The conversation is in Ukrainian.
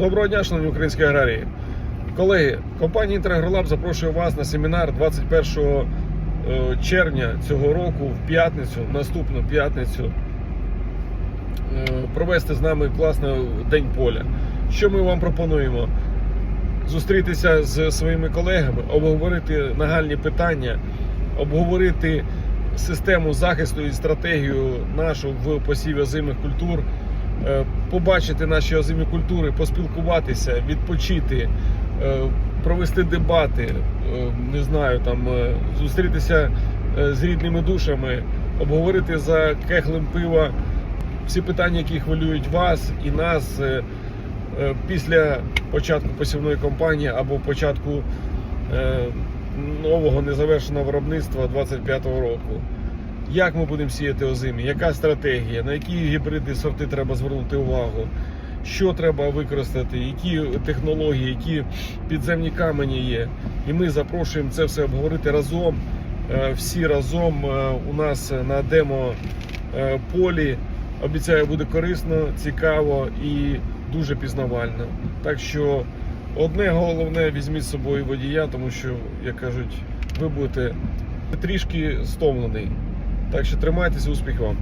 Доброго дня, шановні українські аграрії. Колеги, компанія Інтерагролаб запрошує вас на семінар 21 е, червня цього року в п'ятницю, наступну п'ятницю, е, провести з нами класний день поля. Що ми вам пропонуємо? Зустрітися з своїми колегами, обговорити нагальні питання, обговорити систему захисту і стратегію нашу в посіві озимих культур, побачити наші озимі культури, поспілкуватися, відпочити, е, провести дебати, е, не знаю, там е, зустрітися е, з рідними душами, обговорити за кехлем пива всі питання, які хвилюють вас і нас е, е, після початку посівної кампанії або початку е, нового незавершеного виробництва 25-го року. Як ми будемо сіяти озимі? Яка стратегія? На які гібриди сорти треба звернути увагу? Що треба використати, які технології, які підземні камені є. І ми запрошуємо це все обговорити разом. Е, Всі разом е, у нас на демо е, полі. Обіцяю, буде корисно, цікаво і дуже пізнавально. Так що одне головне візьміть з собою водія, тому що, як кажуть, ви будете трішки стомлений. Так що тримайтеся, успіх вам.